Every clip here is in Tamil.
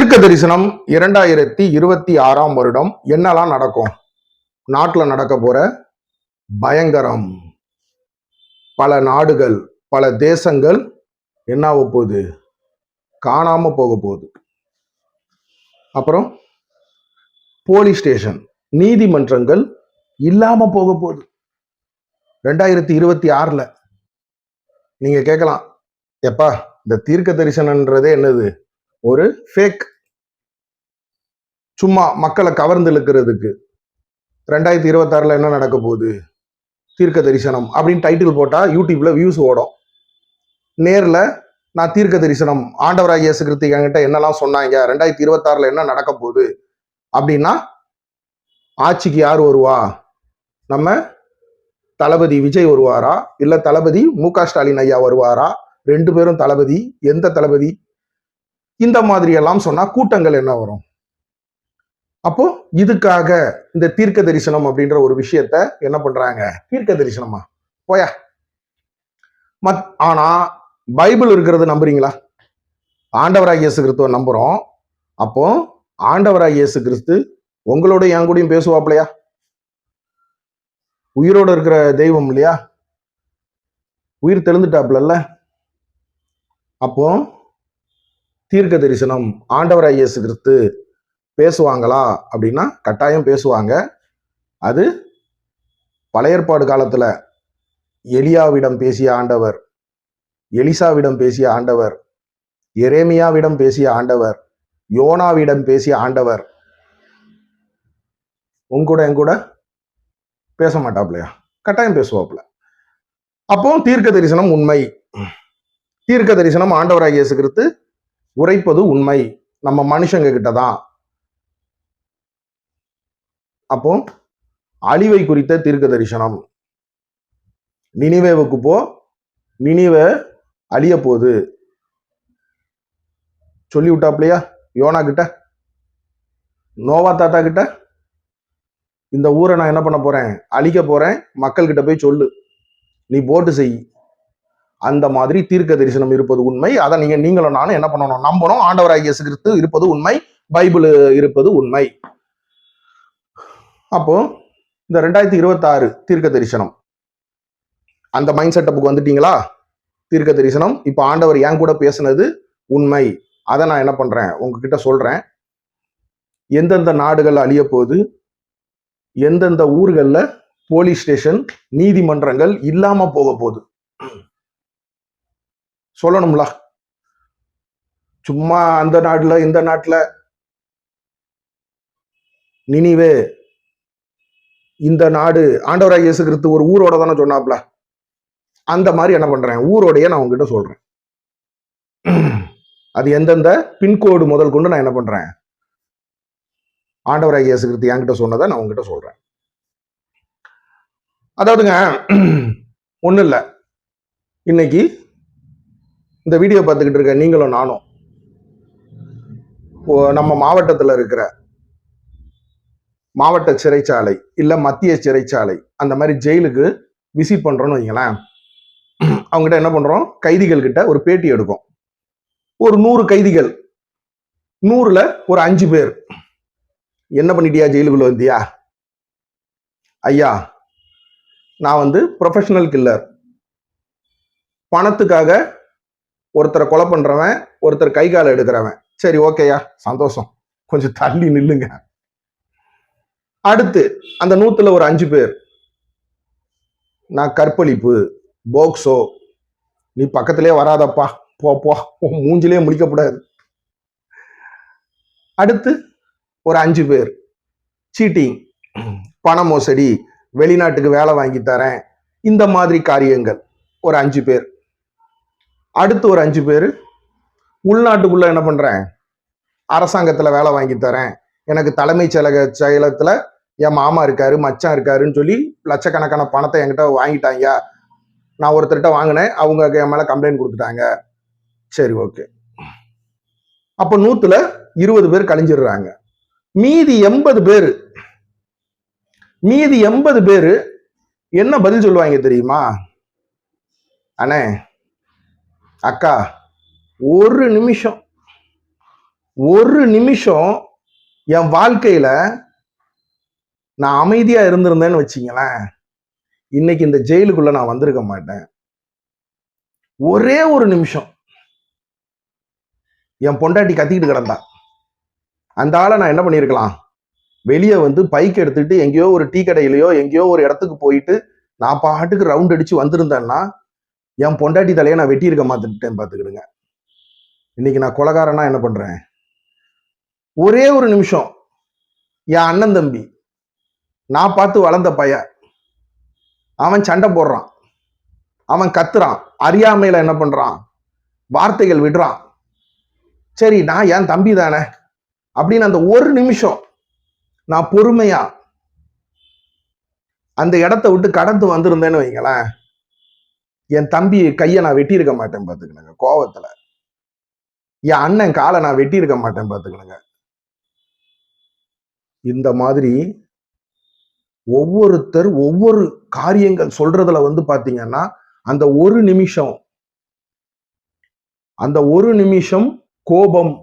தீர்க்க தரிசனம் இரண்டாயிரத்தி இருபத்தி ஆறாம் வருடம். என்னெல்லாம் நடக்கும்? நாட்டில் நடக்க போற பயங்கரம். பல நாடுகள் பல தேசங்கள் என்ன போகுது? காணாம போக போகுது. அப்புறம் போலீஸ் ஸ்டேஷன் நீதிமன்றங்கள் இல்லாம போக போகுது. ரெண்டாயிரத்தி இருபத்தி ஆறுல. நீங்க கேட்கலாம் எப்பா இந்த தீர்க்க தரிசனன்றதே என்னது? ஒரு ஃபேக் சும்மா மக்களை கவர்ந்து இழுக்கிறதுக்கு. ரெண்டாயிரத்தி இருபத்தாறுல என்ன நடக்க போகுது? தீர்க்க தரிசனம் அப்படின்னு டைட்டில் போட்டால் யூடியூப்ல வியூஸ் ஓடும். நேரில் நான் தீர்க்க தரிசனம் ஆண்டவராக இயேசு கிறிஸ்து என்கிட்ட என்னெல்லாம் சொன்னாங்க? ரெண்டாயிரத்தி இருபத்தாறுல என்ன நடக்க போகுது? அப்படின்னா ஆட்சிக்கு யார் வருவா? நம்ம தளபதி விஜய் வருவாரா? இல்லை தளபதி மு க ஸ்டாலின் ஐயா வருவாரா? ரெண்டு பேரும் தளபதி எந்த தளபதி? இந்த மாதிரி எல்லாம் சொன்னா கூட்டங்கள் என்ன வரும்? அப்போ இதுக்காக இந்த தீர்க்க தரிசனம் அப்படின்ற ஒரு விஷயத்த என்ன பண்றாங்க? தீர்க்க தரிசனமா? போயா. மத் ஆனா பைபிள் இருக்கிறது நம்புறீங்களா? ஆண்டவராக இயேசு கிறிஸ்துவ நம்புறோம். அப்போ ஆண்டவராக இயேசு கிறிஸ்து உங்களோட என் கூடயும் பேசுவாப்லையா? உயிரோட இருக்கிற தெய்வம் இல்லையா? உயிர் தெளிந்துட்டாப்ல அப்போ தீர்க்க தரிசனம் ஆண்டவராய் இயேசு கிறிஸ்து பேசுவாங்களா அப்படின்னா கட்டாயம் பேசுவாங்க. அது பழைய ஏற்பாடு காலத்துல எலியாவிடம் பேசிய ஆண்டவர் எலிசாவிடம் பேசிய ஆண்டவர் எரேமியாவிடம் பேசிய ஆண்டவர் யோனாவிடம் பேசிய ஆண்டவர். உங்க கூட என் கூட பேச மாட்டாப்லையா? கட்டாயம் பேசுவாப்ல. அப்போ தீர்க்க தரிசனம் உண்மை. தீர்க்க தரிசனம் ஆண்டவராக இயேசு கிறிஸ்து உரைப்பது உண்மை. நம்ம மனுஷங்க கிட்ட தான் அப்போ அழிவை குறித்த தீர்க்க தரிசனம். நினிவேவுக்கு போ நினிவே அழிய போகுது சொல்லி விட்டாப்லையா? யோனா கிட்ட? நோவா தாத்தா கிட்ட? இந்த ஊரை நான் என்ன பண்ண போறேன்? அழிக்க போறேன்? மக்கள் கிட்ட போய் சொல்லு. நீ போட்டு செய். அந்த மாதிரி தீர்க்க தரிசனம் இருப்பது உண்மை. அதை நீங்க நீங்களும் நானும் என்ன பண்ணணும்? நம்பணும். ஆண்டவராக இயேசு கிறிஸ்து இருப்பது உண்மை. பைபிள் இருப்பது உண்மை. அப்போ இந்த ரெண்டாயிரத்தி இருபத்தாறு தீர்க்க தரிசனம். அந்த மைண்ட் செட்டப்புக்கு வந்துட்டீங்களா? தீர்க்க தரிசனம். இப்போ ஆண்டவர் என் கூட பேசுனது உண்மை. அதை நான் என்ன பண்றேன்? உங்ககிட்ட சொல்றேன். எந்தெந்த நாடுகள் அழிய போகுது? எந்தெந்த ஊர்களில் போலீஸ் ஸ்டேஷன் நீதிமன்றங்கள் இல்லாம போக போகுது? சொல்லணும்ல. சும்மா அந்த நாட்டுல இந்த நாட்டுல. நினிவே இந்த நாடு ஆண்டவராக இயேசு கிறிஸ்து ஒரு ஊரோட தானே சொன்னாப்ல. அந்த மாதிரி என்ன பண்றேன்? ஊரோடைய நான் உங்ககிட்ட சொல்றேன். அது எந்தெந்த பின்கோடு முதல் கொண்டு நான் என்ன பண்றேன்? ஆண்டவராக இயேசு கிறிஸ்து என்கிட்ட சொன்னதை நான் உங்ககிட்ட சொல்றேன். அதாவதுங்க ஒன்றும் இல்லை இன்னைக்கு இந்த வீடியோ பார்த்துக்கிட்டு இருக்க நீங்களும் நானும். நம்ம மாவட்டத்தில் இருக்கிற மாவட்ட சிறைச்சாலை இல்லை மத்திய சிறைச்சாலை அந்த மாதிரி ஜெயிலுக்கு விசிட் பண்ணுறோன்னு வைங்களேன். அவங்ககிட்ட என்ன பண்ணுறோம் கைதிகள் கிட்ட ஒரு பேட்டி எடுக்கும் ஒரு நூறு கைதிகள். நூறுல ஒரு அஞ்சு பேர். என்ன பண்ணிட்டியா? ஜெயிலுக்குள்ள வந்தியா? ஐயா நான் வந்து ப்ரொஃபஷனல் கில்லர் பணத்துக்காக ஒருத்தரை கொலை பண்றவன் ஒருத்தர் கை காலை எடுக்கிறவன். சரி ஓகேயா சந்தோஷம். கொஞ்சம் தள்ளி நில்லுங்க. அடுத்து அந்த நூத்துல ஒரு அஞ்சு பேர். நான் கற்பழிப்பு போக்சோ நீ பக்கத்திலே வராதப்பா. போ போ. மூஞ்சிலே முடிக்கப்படாது அடுத்து ஒரு அஞ்சு பேர். சீட்டிங் பண மோசடி வெளிநாட்டுக்கு வேலை வாங்கி தரேன். இந்த மாதிரி காரியங்கள். ஒரு அஞ்சு பேர். அடுத்து ஒரு அஞ்சு பேர். உள்நாட்டுக்குள்ளே என்ன பண்ணுறேன் அரசாங்கத்தில் வேலை வாங்கி தரேன். எனக்கு தலைமைச் செயலக செயலகத்தில் என் மாமா இருக்காரு மச்சான் இருக்காருன்னு சொல்லி லட்சக்கணக்கான பணத்தை என்கிட்ட வாங்கிட்டாங்க. நான் ஒருத்தர்கிட்ட வாங்கினேன். அவங்க என் மேலே கம்ப்ளைண்ட் கொடுத்துட்டாங்க. சரி ஓகே அப்போ நூற்றுல இருபது பேர் கழிஞ்சிடுறாங்க. மீதி எண்பது பேர் மீதி எண்பது பேர் என்ன பதில் சொல்லுவாங்க தெரியுமா? அண்ணே அக்கா ஒரு நிமிஷம். ஒரு நிமிஷம் என் வாழ்க்கையில நான் அமைதியா இருந்திருந்தேன்னு வச்சிங்களேன். இன்னைக்கு இந்த ஜெயிலுக்குள்ள நான் வந்திருக்க மாட்டேன். ஒரே ஒரு நிமிஷம். என் பொண்டாட்டி கத்திக்கிட்டு கிடந்தா. அந்த ஆளை நான் என்ன பண்ணியிருக்கலாம்? வெளியே வந்து பைக் எடுத்துட்டு எங்கேயோ ஒரு டீ கடையிலையோ எங்கேயோ ஒரு இடத்துக்கு போயிட்டு நான் பாட்டுக்கு ரவுண்ட் அடிச்சு வந்திருந்தேன்னா என் பொண்டாட்டி தலையை நான் வெட்டியிருக்க மாத்திட்டேன் பார்த்துக்கிடுங்க. இன்னைக்கு நான் கொலகாரனா என்ன பண்றேன்? ஒரே ஒரு நிமிஷம் என் அண்ணன் தம்பி நான் பார்த்து வளர்ந்த பையன் அவன் சண்டை போடுறான். அவன் கத்துறான். அறியாமையில என்ன பண்றான்? வார்த்தைகள் விடுறான். சரி நான் என் தம்பி தானே? அப்படின்னு அந்த ஒரு நிமிஷம் நான் பொறுமையா அந்த இடத்த விட்டு கடந்து வந்திருந்தேன்னு வைங்களேன். என் தம்பி கையை நான் வெட்டியிருக்க மாட்டேன் பார்த்துக்கணுங்க கோவத்துல. என் அண்ணன் காலை நான் வெட்டியிருக்க மாட்டேன் பார்த்துக்கணுங்க. இந்த மாதிரி ஒவ்வொருத்தர் ஒவ்வொரு காரியங்கள் சொல்றதுல வந்து பாத்தீங்கன்னா அந்த ஒரு நிமிஷம் அந்த ஒரு நிமிஷம் கோபம்.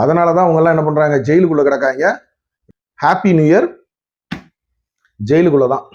அதனாலதான் அவங்க எல்லாம் என்ன பண்றாங்க? ஜெயிலுக்குள்ள கிடக்காங்க. ஹாப்பி நியூ இயர் ஜெயிலுக்குள்ளதான்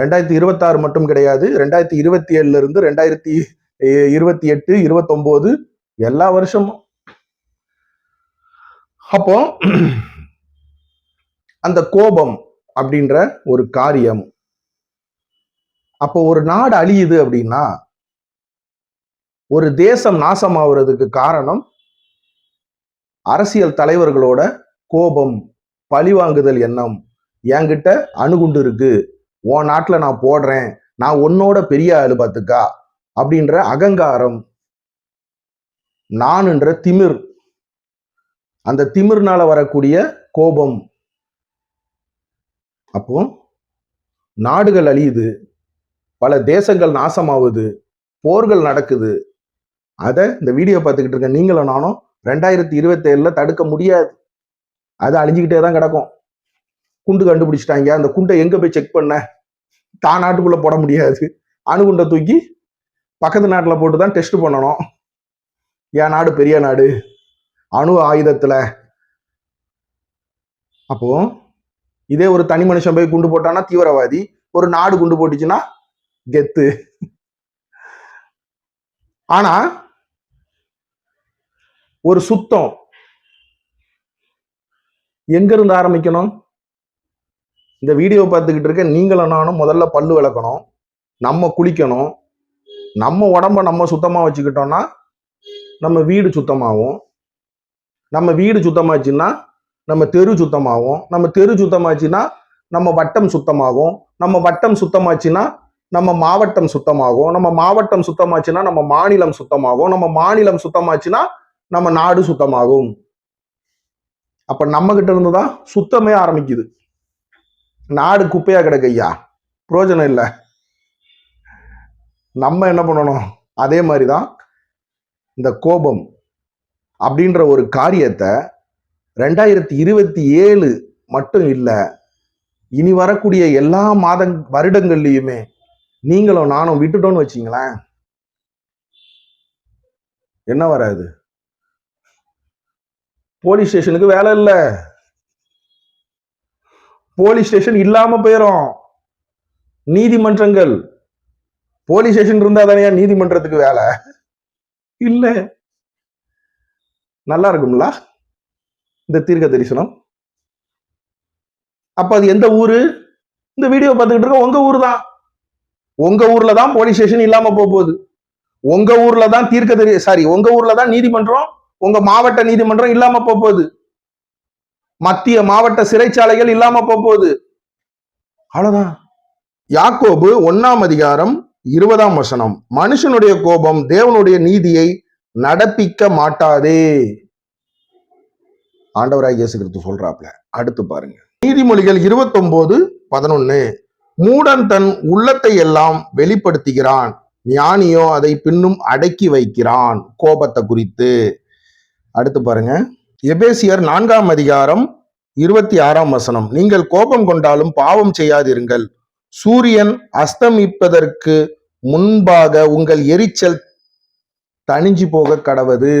ரெண்டாயிரத்தி இருபத்தாறு மட்டும் கிடையாது. ரெண்டாயிரத்தி இருபத்தி ஏழுல இருந்து ரெண்டாயிரத்தி இருபத்தி எட்டு இருபத்தொம்போது எல்லா வருஷமும். அப்போ அந்த கோபம் அப்படின்ற ஒரு காரியம். அப்போ ஒரு நாடு அழியுது அப்படின்னா ஒரு தேசம் நாசமாகிறதுக்கு காரணம் அரசியல் தலைவர்களோட கோபம் பழிவாங்குதல் எண்ணம் என்கிட்ட அணுகுண்டு இருக்கு. உன் நாட்டில் நான் போடுறேன். நான் உன்னோட பெரிய ஆளு பார்த்துக்கா அப்படின்ற அகங்காரம். நான்ன்ற திமிர். அந்த திமிர்னால வரக்கூடிய கோபம். அப்போ நாடுகள் அழியுது. பல தேசங்கள் நாசமாகுது போர்கள் நடக்குது. அதை இந்த வீடியோ பார்த்துக்கிட்டு இருக்க நீங்களும் நானும் ரெண்டாயிரத்தி இருபத்தேழுல தடுக்க முடியாது. அது அழிஞ்சுக்கிட்டே தான் கிடக்கும். குண்டு கண்டுபிடிச்சிட்டாங்க. அந்த குண்டை எங்க போய் செக் பண்ண? தான் நாட்டுக்குள்ள போட முடியாது. அணுகுண்டை தூக்கி பக்கத்து நாட்டில் போட்டு தான் டெஸ்ட் பண்ணணும். என் நாடு பெரிய நாடு? அணு ஆயுதத்துல. அப்போ இதே ஒரு தனி மனுஷன் போய் குண்டு போட்டான்னா தீவிரவாதி. ஒரு நாடு குண்டு போட்டுச்சுன்னா கெத்து. ஆனா ஒரு சுத்தம். எங்க இருந்து ஆரம்பிக்கணும்? இந்த வீடியோ பார்த்துக்கிட்டு இருக்க நீங்களும் நானும் முதல்ல பல்லு விளக்கணும். நம்ம குளிக்கணும். நம்ம உடம்ப நம்ம சுத்தமாக வச்சுக்கிட்டோம்னா நம்ம வீடு சுத்தமாகும். நம்ம வீடு சுத்தமாச்சுன்னா நம்ம தெரு சுத்தமாகும். நம்ம தெரு சுத்தமாச்சுன்னா நம்ம வட்டம் சுத்தமாகும். நம்ம வட்டம் சுத்தமாச்சுன்னா நம்ம மாவட்டம் சுத்தமாகும். நம்ம மாவட்டம் சுத்தமாச்சுன்னா நம்ம மாநிலம் சுத்தமாகும். நம்ம மாநிலம் சுத்தமாச்சுன்னா நம்ம நாடு சுத்தமாகும். அப்ப நம்ம கிட்ட இருந்து தான் சுத்தமே ஆரம்பிக்குது. நாடு குப்பையா கிடக்கு ஐயா. பிரயோஜனம் இல்லை. நம்ம என்ன பண்ணணும்? அதே மாதிரி தான் இந்த கோபம் அப்படின்ற ஒரு காரியத்தை ரெண்டாயிரத்தி இருபத்தி ஏழு மட்டும் இல்லை இனி வரக்கூடிய எல்லா மாத வருடங்கள்லையுமே நீங்களும் நானும் விட்டுட்டோம்னு வச்சிங்களேன். என்ன வராது? போலீஸ் ஸ்டேஷனுக்கு வேலை இல்லை. போலீஸ் ஸ்டேஷன் இல்லாம போயிடும் நீதிமன்றங்கள். போலீஸ் ஸ்டேஷன் இருந்தா தானே நீதிமன்றத்துக்கு வேலை? இல்ல. நல்லா இருக்கும்ல? இந்த தீர்க்க தரிசனம். அப்ப அது எந்த ஊரு? இந்த வீடியோ பார்த்துக்கிட்டு இருக்க உங்க ஊர் தான். உங்க ஊர்ல தான் போலீஸ் ஸ்டேஷன் இல்லாம போக போகுது. உங்க ஊர்ல தான் தீர்க்க தரி சாரி உங்க ஊர்ல தான் நீதிமன்றம் உங்க மாவட்ட நீதிமன்றம் இல்லாம போக போகுது. மத்திய மாவட்ட சிறைச்சாலைகள் இல்லாம போகுது அவ்வளவுதான். யாக்கோபு ஒன்னாம் அதிகாரம் இருபதாம் வசனம். மனுஷனுடைய கோபம் தேவனுடைய நீதியை நடப்பிக்க மாட்டாதே. ஆண்டவராய் இயேசு கிறிஸ்து சொல்றாப்ல. அடுத்து பாருங்க. நீதிமொழிகள் இருபத்தொன்பது பதினொன்னு. மூடன் தன் உள்ளத்தை எல்லாம் வெளிப்படுத்துகிறான். ஞானியோ அதை பின்னும் அடக்கி வைக்கிறான். கோபத்தை குறித்து. அடுத்து பாருங்க. எபேசியர் நான்காம் அதிகாரம் இருபத்தி ஆறாம் வசனம். நீங்கள் கோபம் கொண்டாலும் பாவம் செய்யாதிருங்கள். சூரியன் அஸ்தமிப்பதற்கு முன்பாக உங்கள் எரிச்சல் தணிஞ்சு போக கடவது.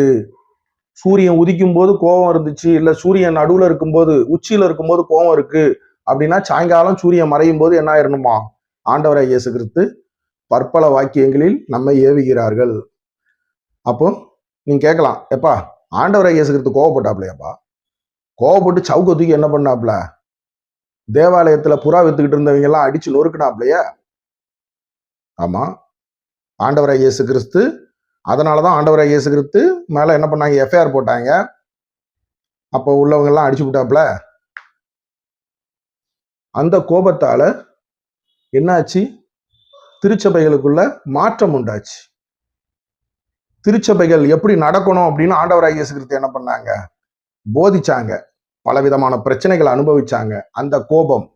சூரியன் உதிக்கும் போது கோபம் இருந்துச்சு இல்ல சூரியன் நடுவுல இருக்கும்போது உச்சியில இருக்கும்போது கோபம் இருக்கு அப்படின்னா சாயங்காலம் சூரியன் மறையும் போது என்ன ஆயிரணுமா? ஆண்டவரை இயேசு கிறிஸ்து பற்பல வாக்கியங்களில் நம்மை ஏவுகிறார்கள். அப்போ நீங்க கேட்கலாம் எப்பா ஆண்டவரை இயேசுகிறது கோவப்பட்டாப்லையாப்பா. கோவப்பட்டு சவுக்க தூக்கி என்ன பண்ணாப்ல? தேவாலயத்தில் புறா வித்துக்கிட்டு இருந்தவங்க எல்லாம் அடிச்சு நொறுக்கினாப்லையா. ஆமா. ஆண்டவரை இயேசு கிறிஸ்து அதனாலதான் ஆண்டவரை இயேசு கிறிஸ்து மேல என்ன பண்ணாங்க? எஃப்ஐஆர் போட்டாங்க. அப்போ உள்ளவங்க எல்லாம் அடிச்சு விட்டாப்ல. அந்த கோபத்தால என்னாச்சு? திருச்சபைகளுக்குள்ள மாற்றம் உண்டாச்சு. திருச்சபைகள் எப்படி நடக்கணும் அப்படின்னு ஆண்டவராக இயேசு கிறிஸ்து என்ன பண்ணாங்க? போதிச்சாங்க. பலவிதமான பிரச்சனைகளை அனுபவிச்சாங்க. அந்த கோபம்.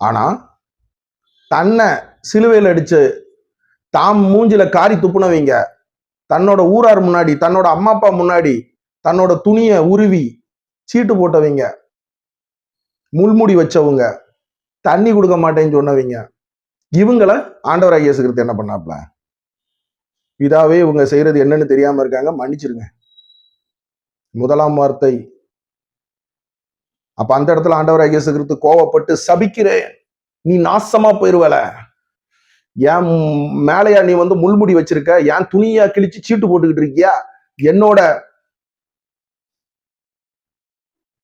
ஆனா தன்னை சிலுவையில் அடிச்சு தாம் மூஞ்சில காரி துப்புனவங்க தன்னோட ஊரார் முன்னாடி தன்னோட அம்மா அப்பா முன்னாடி தன்னோட துணியை உருவி சீட்டு போட்டவங்க முள்முடி வச்சவங்க தண்ணி கொடுக்க மாட்டேன்னு சொன்னவங்க இவங்கள ஆண்டவராக இயேசுகிறது என்ன பண்ணாப்ல இதாவே இவங்க செய்யறது என்னன்னு தெரியாம இருக்காங்க. மன்னிச்சிருங்க. முதலாம் வார்த்தை. அப்ப அந்த இடத்துல ஆண்டவராக இயேசு கிறிஸ்து கோவப்பட்டு சபிக்கிறேன். நீ நாசமா போயிருவல. ஏன் மேலையா நீ வந்து முள்முடி வச்சிருக்க. ஏன் துணியா கிழிச்சு சீட்டு போட்டுக்கிட்டு இருக்கியா? என்னோட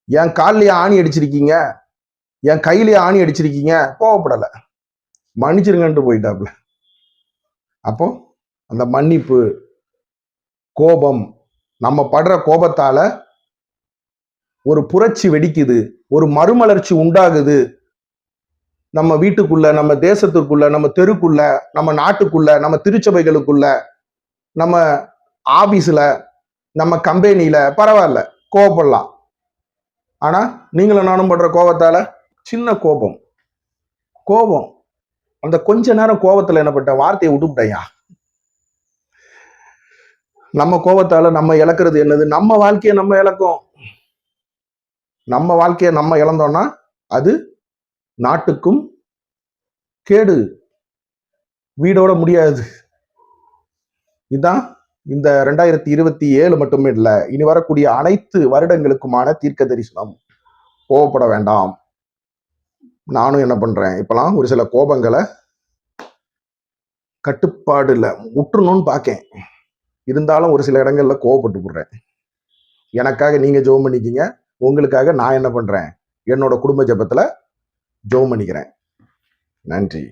என் கால்லயே ஆணி அடிச்சிருக்கீங்க. என் கையிலேயே ஆணி அடிச்சிருக்கீங்க. கோவப்படல. மன்னிச்சிருங்கன்ட்டு போயிட்டாப்ல. அப்போ அந்த மன்னிப்பு கோபம் நம்ம படுற கோபத்தால ஒரு புரட்சி வெடிக்குது ஒரு மறுமலர்ச்சி உண்டாகுது. நம்ம வீட்டுக்குள்ள நம்ம தேசத்துக்குள்ள நம்ம தெருக்குள்ள நம்ம நாட்டுக்குள்ள நம்ம திருச்சபைகளுக்குள்ள நம்ம ஆபீஸ்ல நம்ம கம்பெனியில பரவாயில்ல கோபப்படலாம். ஆனா நீங்களும் நானும் படுற கோபத்தால சின்ன கோபம். கோபம். அந்த கொஞ்ச நேரம் கோபத்துல என்ன பண்ண வார்த்தையை விட்டுவிட்டேயா நம்ம கோபத்தால நம்ம இழக்கிறது என்னது? நம்ம வாழ்க்கையை நம்ம இழக்கும். நம்ம வாழ்க்கையை நம்ம இழந்தோம்னா அது நாட்டுக்கும் கேடு. வீடோட முடியாது. இதுதான் இந்த ரெண்டாயிரத்தி இருபத்தி ஏழு மட்டுமே இல்லை இனி வரக்கூடிய அனைத்து வருடங்களுக்குமான தீர்க்க தரிசனம் கோவப்பட வேண்டாம். நானும் என்ன பண்றேன்? இப்பெல்லாம் ஒரு சில கோபங்களை கட்டுப்பாடு இல்லை முற்றணும்னு பார்க்கேன் இருந்தாலும் ஒரு சில இடங்களில் கோவப்பட்டு போடுறேன். எனக்காக நீங்கள் ஜோம் பண்ணிக்கிங்க. உங்களுக்காக நான் என்ன பண்ணுறேன் என்னோட குடும்ப ஜபத்தில் ஜெபம் பண்ணிக்கிறேன். நன்றி.